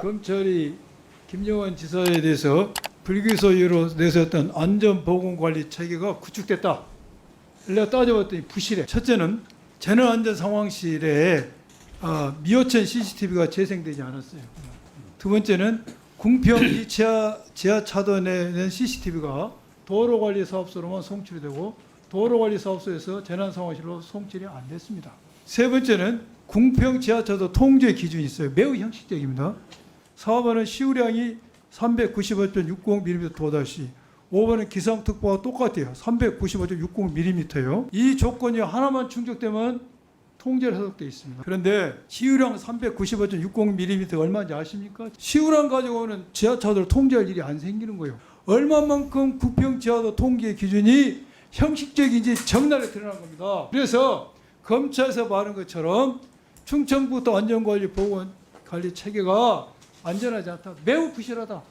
검찰이 김영환 지사에 대해서 불기소유로 내세웠던 안전보건관리 체계가 구축됐다. 내가 따져봤더니 부실해. 첫째는 재난안전상황실에 아, 미호천 CCTV가 재생되지 않았어요. 두 번째는 궁평 2차 지하 차도에는 CCTV가 도로관리사업소로만 송출이 되고 도로관리사업소에서 재난상황실로 송출이 안 됐습니다. 세 번째는 궁평 지하차도 통제 기준이 있어요. 매우 형식적입니다. 4번은 시우량이 395.60mm 도달시 5번은 기상특보와 똑같아요. 395.60mm예요. 이 조건이 하나만 충족되면 통제를 해석돼 있습니다. 그런데 시우량 395.60mm 얼마인지 아십니까? 시우량 가지고는 지하차도를 통제할 일이 안 생기는 거예요. 얼마만큼 구평 지하도 통제 기준이 형식적인지 정날에 드러난 겁니다. 그래서 검찰에서 말한 것처럼 충청부터 안전관리 보건 관리 체계가 안전하지 않다. 매우 부실하다.